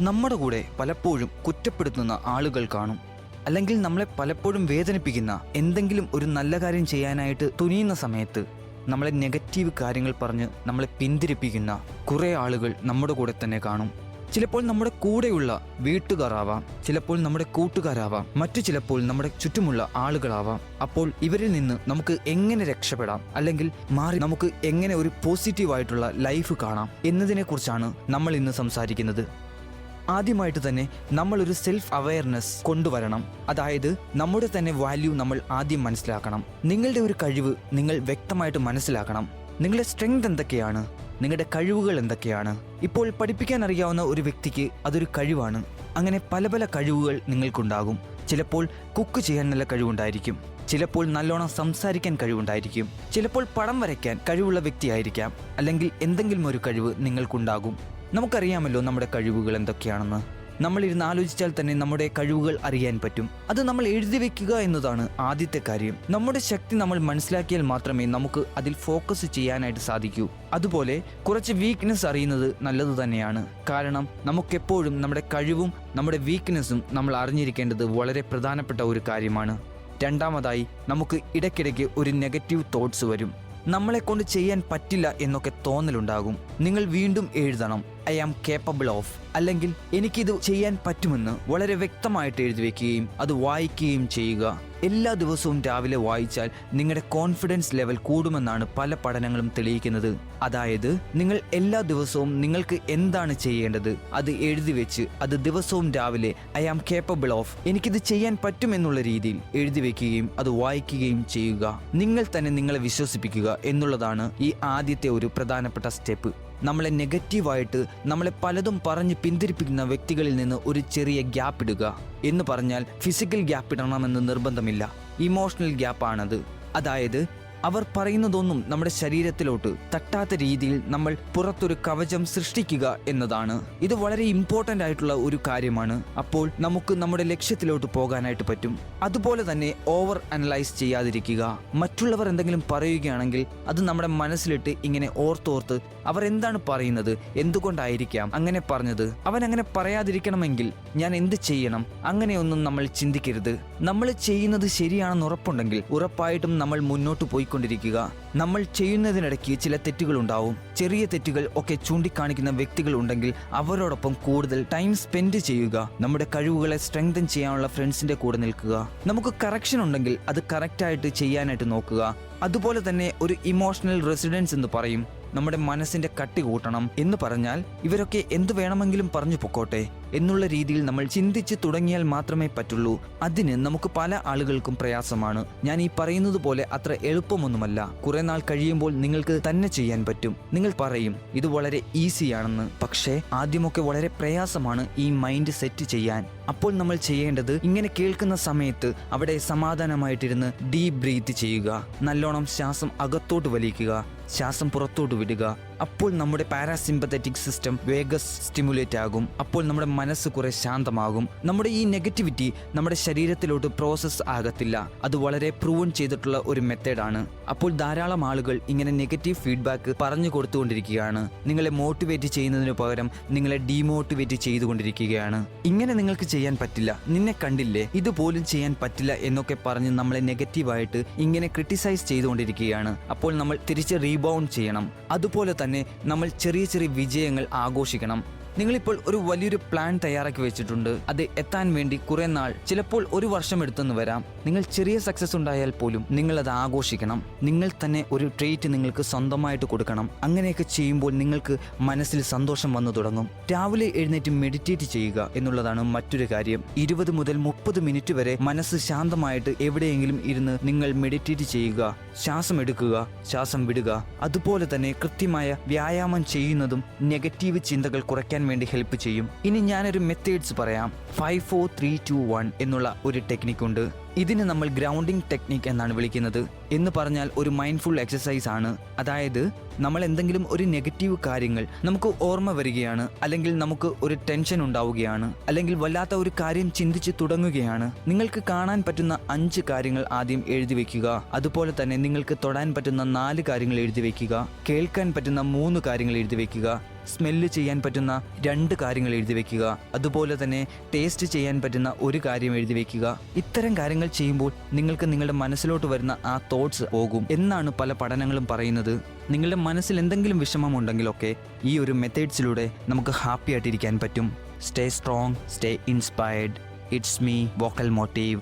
നമ്മുടെ കൂടെ പലപ്പോഴും കുറ്റപ്പെടുത്തുന്ന ആളുകൾ കാണും. അല്ലെങ്കിൽ നമ്മളെ പലപ്പോഴും വേദനിപ്പിക്കുന്ന എന്തെങ്കിലും ഒരു നല്ല കാര്യം ചെയ്യാനായിട്ട് തുനിയുന്ന സമയത്ത് നമ്മളെ നെഗറ്റീവ് കാര്യങ്ങൾ പറഞ്ഞ് നമ്മളെ പിന്തിരിപ്പിക്കുന്ന കുറേ ആളുകൾ നമ്മുടെ കൂടെ തന്നെ കാണും. ചിലപ്പോൾ നമ്മുടെ കൂടെയുള്ള വീട്ടുകാരാവാം ചിലപ്പോൾ നമ്മുടെ കൂട്ടുകാരാവാം മറ്റു ചിലപ്പോൾ നമ്മുടെ ചുറ്റുമുള്ള ആളുകളാവാം. അപ്പോൾ ഇവരിൽ നിന്ന് നമുക്ക് എങ്ങനെ രക്ഷപ്പെടാം? അല്ലെങ്കിൽ മാറി നമുക്ക് എങ്ങനെ ഒരു പോസിറ്റീവായിട്ടുള്ള ലൈഫ് കാണാം? എന്നതിനെക്കുറിച്ചാണ് നമ്മൾ ഇന്ന് സംസാരിക്കുന്നത്. ആദ്യമായിട്ട് തന്നെ നമ്മളൊരു സെൽഫ് അവയർനെസ് കൊണ്ടുവരണം. അതായത് നമ്മുടെ തന്നെ വാല്യൂ നമ്മൾ ആദ്യം മനസ്സിലാക്കണം. നിങ്ങളുടെ ഒരു കഴിവ് നിങ്ങൾ വ്യക്തമായിട്ട് മനസ്സിലാക്കണം. നിങ്ങളുടെ സ്ട്രെങ്ത് എന്തൊക്കെയാണ്? നിങ്ങളുടെ കഴിവുകൾ എന്തൊക്കെയാണ്? ഇപ്പോൾ പഠിപ്പിക്കാൻ അറിയാവുന്ന ഒരു വ്യക്തിക്ക് അതൊരു കഴിവാണ്. അങ്ങനെ പല പല കഴിവുകൾ നിങ്ങൾക്കുണ്ടാകും. ചിലപ്പോൾ കുക്ക് ചെയ്യാൻ നല്ല കഴിവുണ്ടായിരിക്കും. ചിലപ്പോൾ നല്ലോണം സംസാരിക്കാൻ കഴിവുണ്ടായിരിക്കും. ചിലപ്പോൾ പടം വരയ്ക്കാൻ കഴിവുള്ള വ്യക്തിയായിരിക്കാം. അല്ലെങ്കിൽ എന്തെങ്കിലും ഒരു കഴിവ് നിങ്ങൾക്കുണ്ടാകും. നമുക്കറിയാമല്ലോ നമ്മുടെ കഴിവുകൾ എന്തൊക്കെയാണെന്ന്. നമ്മൾ ഇരുന്ന് ആലോചിച്ചാൽ തന്നെ നമ്മുടെ കഴിവുകൾ അറിയാൻ പറ്റും. അത് നമ്മൾ എഴുതി വെക്കുക എന്നതാണ് ആദ്യത്തെ കാര്യം. നമ്മുടെ ശക്തി നമ്മൾ മനസ്സിലാക്കിയാൽ മാത്രമേ നമുക്ക് അതിൽ ഫോക്കസ് ചെയ്യാനായിട്ട് സാധിക്കൂ. അതുപോലെ കുറച്ച് വീക്ക്നെസ് അറിയുന്നത് നല്ലത് തന്നെയാണ്. കാരണം നമുക്കെപ്പോഴും നമ്മുടെ കഴിവും നമ്മുടെ വീക്ക്നെസ്സും നമ്മൾ അറിഞ്ഞിരിക്കേണ്ടത് വളരെ പ്രധാനപ്പെട്ട ഒരു കാര്യമാണ്. രണ്ടാമതായി നമുക്ക് ഇടയ്ക്കിടയ്ക്ക് ഒരു നെഗറ്റീവ് തോട്ട്സ് വരും. നമ്മളെ കൊണ്ട് ചെയ്യാൻ പറ്റില്ല എന്നൊക്കെ തോന്നലുണ്ടാകും. നിങ്ങൾ വീണ്ടും എഴുതണം. ഐ ആം കേപ്പബിൾ ഓഫ് അല്ലെങ്കിൽ എനിക്കിത് ചെയ്യാൻ പറ്റുമെന്ന് വളരെ വ്യക്തമായിട്ട് എഴുതി വെക്കുകയും അത് വായിക്കുകയും ചെയ്യുക. എല്ലാ ദിവസവും രാവിലെ വായിച്ചാൽ നിങ്ങളുടെ കോൺഫിഡൻസ് ലെവൽ കൂടുമെന്നാണ് പല പഠനങ്ങളും തെളിയിക്കുന്നത്. അതായത് നിങ്ങൾ എല്ലാ ദിവസവും നിങ്ങൾക്ക് എന്താണ് ചെയ്യേണ്ടത് അത് എഴുതി വെച്ച് അത് ദിവസവും രാവിലെ ഐ ആം കേപ്പബിൾ ഓഫ് എനിക്കിത് ചെയ്യാൻ പറ്റുമെന്നുള്ള രീതിയിൽ എഴുതി വെക്കുകയും അത് വായിക്കുകയും ചെയ്യുക. നിങ്ങൾ തന്നെ നിങ്ങളെ വിശ്വസിപ്പിക്കുക എന്നുള്ളതാണ് ഈ ആദ്യത്തെ ഒരു പ്രധാനപ്പെട്ട സ്റ്റെപ്പ്. നമ്മളെ നെഗറ്റീവായിട്ട് നമ്മളെ പലതും പറഞ്ഞ് പിന്തിരിപ്പിക്കുന്ന വ്യക്തികളിൽ നിന്ന് ഒരു ചെറിയ ഗ്യാപ്പ് ഇടുക എന്ന് പറഞ്ഞാൽ ഫിസിക്കൽ ഗ്യാപ്പ് ഇടണമെന്ന് നിർബന്ധമില്ല. ഇമോഷണൽ ഗ്യാപ്പാണത് അതായത് അവർ പറയുന്നതൊന്നും നമ്മുടെ ശരീരത്തിലോട്ട് തട്ടാത്ത രീതിയിൽ നമ്മൾ പുറത്തൊരു കവചം സൃഷ്ടിക്കുക എന്നതാണ്. ഇത് വളരെ ഇമ്പോർട്ടന്റ് ആയിട്ടുള്ള ഒരു കാര്യമാണ്. അപ്പോൾ നമുക്ക് നമ്മുടെ ലക്ഷ്യത്തിലോട്ട് പോകാനായിട്ട് പറ്റും. അതുപോലെ തന്നെ ഓവർ അനലൈസ് ചെയ്യാതിരിക്കുക. മറ്റുള്ളവർ എന്തെങ്കിലും പറയുകയാണെങ്കിൽ അത് നമ്മുടെ മനസ്സിലിട്ട് ഇങ്ങനെ ഓർത്തോർത്ത് അവർ എന്താണ് പറയുന്നത് എന്തുകൊണ്ടായിരിക്കാം അങ്ങനെ പറഞ്ഞത്? അവൻ അങ്ങനെ പറയാതിരിക്കണമെങ്കിൽ ഞാൻ എന്ത് ചെയ്യണം? അങ്ങനെയൊന്നും നമ്മൾ ചിന്തിക്കരുത്. നമ്മൾ ചെയ്യുന്നത് ശരിയാണെന്ന് ഉറപ്പുണ്ടെങ്കിൽ ഉറപ്പായിട്ടും നമ്മൾ മുന്നോട്ട് പോയിക്കൊണ്ടിരിക്കുക നമ്മൾ ചെയ്യുന്നതിനിടയ്ക്ക് ചില തെറ്റുകൾ ഉണ്ടാവും. ചെറിയ തെറ്റുകൾ ഒക്കെ ചൂണ്ടിക്കാണിക്കുന്ന വ്യക്തികൾ ഉണ്ടെങ്കിൽ അവരോടൊപ്പം കൂടുതൽ ടൈം സ്പെൻഡ് ചെയ്യുക. നമ്മുടെ കഴിവുകളെ സ്ട്രെങ്തൻ ചെയ്യാനുള്ള ഫ്രണ്ട്സിന്റെ കൂടെ നിൽക്കുക. നമുക്ക് കറക്ഷൻ ഉണ്ടെങ്കിൽ അത് കറക്റ്റായിട്ട് ചെയ്യാനായിട്ട് നോക്കുക. അതുപോലെ തന്നെ ഒരു ഇമോഷണൽ റെസിഡൻസ് എന്ന് പറയും. നമ്മുടെ മനസ്സിന്റെ കട്ടി കൂട്ടണം എന്ന് പറഞ്ഞാൽ ഇവരൊക്കെ എന്ത് വേണമെങ്കിലും പറഞ്ഞു പൊക്കോട്ടെ. എന്നുള്ള രീതിയിൽ നമ്മൾ ചിന്തിച്ച് തുടങ്ങിയാൽ മാത്രമേ പറ്റുള്ളൂ. അതിന് നമുക്ക് പല ആളുകൾക്കും പ്രയാസമാണ്. ഞാൻ ഈ പറയുന്നത് പോലെ അത്ര എളുപ്പമൊന്നുമല്ല. കുറെ നാൾ കഴിയുമ്പോൾ നിങ്ങൾക്ക് തന്നെ ചെയ്യാൻ പറ്റും. നിങ്ങൾ പറയും ഇത് വളരെ ഈസിയാണെന്ന്. പക്ഷേ ആദ്യമൊക്കെ വളരെ പ്രയാസമാണ് ഈ മൈൻഡ് സെറ്റ് ചെയ്യാൻ. അപ്പോൾ നമ്മൾ ചെയ്യേണ്ടത് ഇങ്ങനെ കേൾക്കുന്ന സമയത്ത് അവിടെ സമാധാനമായിട്ടിരുന്ന് ഡീപ് ബ്രീത്ത് ചെയ്യുക. നല്ലോണം ശ്വാസം അകത്തോട്ട് വലിക്കുക. ശ്വാസം പുറത്തോട്ട് വിടുക. അപ്പോൾ നമ്മുടെ പാരാസിമ്പത്തറ്റിക് സിസ്റ്റം വേഗസ് സ്റ്റിമുലേറ്റ് ആകും. അപ്പോൾ നമ്മുടെ മനസ്സ് കുറെ ശാന്തമാകും. നമ്മുടെ ഈ നെഗറ്റിവിറ്റി നമ്മുടെ ശരീരത്തിലോട്ട് പ്രോസസ്സ് ആകത്തില്ല. അത് വളരെ പ്രൂവൺ ചെയ്തിട്ടുള്ള ഒരു മെത്തേഡാണ് അപ്പോൾ ധാരാളം ആളുകൾ ഇങ്ങനെ നെഗറ്റീവ് ഫീഡ്ബാക്ക് പറഞ്ഞു കൊടുത്തുകൊണ്ടിരിക്കുകയാണ്. നിങ്ങളെ മോട്ടിവേറ്റ് ചെയ്യുന്നതിന് പകരം നിങ്ങളെ ഡീമോട്ടിവേറ്റ് ചെയ്തുകൊണ്ടിരിക്കുകയാണ്. ഇങ്ങനെ നിങ്ങൾക്ക് ചെയ്യാൻ പറ്റില്ല. നിന്നെ കണ്ടില്ലേ? ഇതുപോലും ചെയ്യാൻ പറ്റില്ല എന്നൊക്കെ പറഞ്ഞ് നമ്മളെ നെഗറ്റീവായിട്ട് ഇങ്ങനെ ക്രിട്ടിസൈസ് ചെയ്തുകൊണ്ടിരിക്കുകയാണ്. അപ്പോൾ നമ്മൾ തിരിച്ച് റീബൗണ്ട് ചെയ്യണം. അതുപോലെ തന്നെ നമ്മൾ ചെറിയ ചെറിയ വിജയങ്ങൾ ആഘോഷിക്കണം. നിങ്ങളിപ്പോൾ ഒരു വലിയൊരു പ്ലാൻ തയ്യാറാക്കി വെച്ചിട്ടുണ്ട്. അത് എത്താൻ വേണ്ടി കുറെ നാൾ ചിലപ്പോൾ ഒരു വർഷം എടുത്തെന്ന് വരാം. നിങ്ങൾ ചെറിയ സക്സസ് ഉണ്ടായാൽ പോലും നിങ്ങൾ അത് ആഘോഷിക്കണം. നിങ്ങൾ തന്നെ ഒരു ട്രീറ്റ് നിങ്ങൾക്ക് സ്വന്തമായിട്ട് കൊടുക്കണം. അങ്ങനെയൊക്കെ ചെയ്യുമ്പോൾ നിങ്ങൾക്ക് മനസ്സിൽ സന്തോഷം വന്നു തുടങ്ങും. രാവിലെ എഴുന്നേറ്റ് മെഡിറ്റേറ്റ് ചെയ്യുക എന്നുള്ളതാണ് മറ്റൊരു കാര്യം. ഇരുപത് മുതൽ മുപ്പത് മിനിറ്റ് വരെ മനസ്സ് ശാന്തമായിട്ട് എവിടെയെങ്കിലും ഇരുന്ന് നിങ്ങൾ മെഡിറ്റേറ്റ് ചെയ്യുക. ശ്വാസം എടുക്കുക ശ്വാസം വിടുക. അതുപോലെ തന്നെ കൃത്യമായ വ്യായാമം ചെയ്യുന്നതും നെഗറ്റീവ് ചിന്തകൾ കുറയ്ക്കാൻ വേണ്ടി ഹെൽപ്പ് ചെയ്യും. ഇനി ഞാനൊരു മെത്തേഡ്സ് പറയാം. Five four three two one എന്നുള്ള ഒരു ടെക്നിക് ഉണ്ട്. ഇതിന് നമ്മൾ ഗ്രൗണ്ടിങ് ടെക്നിക് എന്നാണ് വിളിക്കുന്നത്. എന്ന് പറഞ്ഞാൽ ഒരു മൈൻഡ്ഫുൾ എക്സസൈസ് ആണ്. അതായത് നമ്മൾ എന്തെങ്കിലും ഒരു നെഗറ്റീവ് കാര്യങ്ങൾ നമുക്ക് ഓർമ്മ വരികയാണ് അല്ലെങ്കിൽ നമുക്ക് ഒരു ടെൻഷൻ ഉണ്ടാവുകയാണ് അല്ലെങ്കിൽ വല്ലാത്ത ഒരു കാര്യം ചിന്തിച്ച് തുടങ്ങുകയാണ്. നിങ്ങൾക്ക് കാണാൻ പറ്റുന്ന അഞ്ച് കാര്യങ്ങൾ ആദ്യം എഴുതി വെക്കുക. അതുപോലെ തന്നെ നിങ്ങൾക്ക് തൊടാൻ പറ്റുന്ന നാല് കാര്യങ്ങൾ എഴുതി വെക്കുക. കേൾക്കാൻ പറ്റുന്ന മൂന്ന് കാര്യങ്ങൾ എഴുതി വെക്കുക. സ്മെല്ല് ചെയ്യാൻ പറ്റുന്ന രണ്ട് കാര്യങ്ങൾ എഴുതി വെക്കുക. അതുപോലെ തന്നെ ടേസ്റ്റ് ചെയ്യാൻ പറ്റുന്ന ഒരു കാര്യം എഴുതി വെക്കുക. ഇത്തരം കാര്യങ്ങൾ ചെയ്യുമ്പോൾ നിങ്ങൾക്ക് നിങ്ങളുടെ മനസ്സിലോട്ട് വരുന്ന ആ തോട്ട്സ് പോകും. എന്നാണ് പല പഠനങ്ങളും പറയുന്നത്. നിങ്ങളുടെ മനസ്സിൽ എന്തെങ്കിലും വിഷമമുണ്ടെങ്കിലൊക്കെ ഈ ഒരു മെത്തേഡ്സിലൂടെ നമുക്ക് ഹാപ്പി ആയിട്ടിരിക്കാൻ പറ്റും. Stay strong stay inspired it's me vocal motive